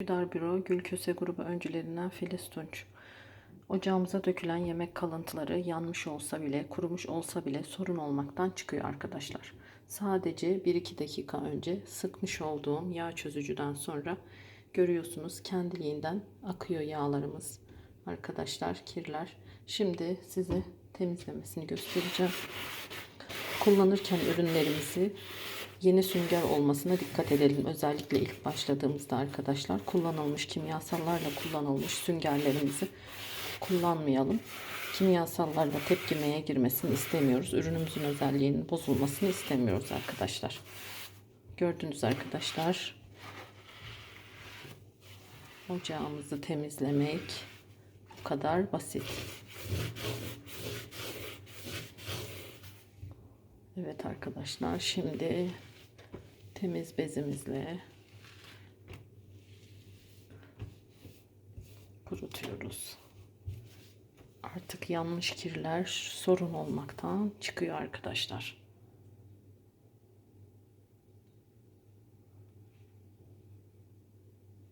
Üsküdar Büro Gül Köse grubu öncülerinden Filiz Tunç. Ocağımıza dökülen yemek kalıntıları yanmış olsa bile, kurumuş olsa bile sorun olmaktan çıkıyor arkadaşlar. Sadece 1-2 dakika önce sıkmış olduğum yağ çözücüden sonra görüyorsunuz kendiliğinden akıyor yağlarımız. Arkadaşlar kirler. Şimdi size temizlemesini göstereceğim. Kullanırken ürünlerimizi yeni sünger olmasına dikkat edelim. Özellikle ilk başladığımızda arkadaşlar kullanılmış kimyasallarla kullanılmış süngerlerimizi kullanmayalım. Kimyasallarla tepkimeye girmesini istemiyoruz. Ürünümüzün özelliğinin bozulmasını istemiyoruz arkadaşlar. Gördünüz arkadaşlar. Ocağımızı temizlemek bu kadar basit. Evet arkadaşlar şimdi temiz bezimizle kurutuyoruz. Artık yanmış kirler sorun olmaktan çıkıyor arkadaşlar.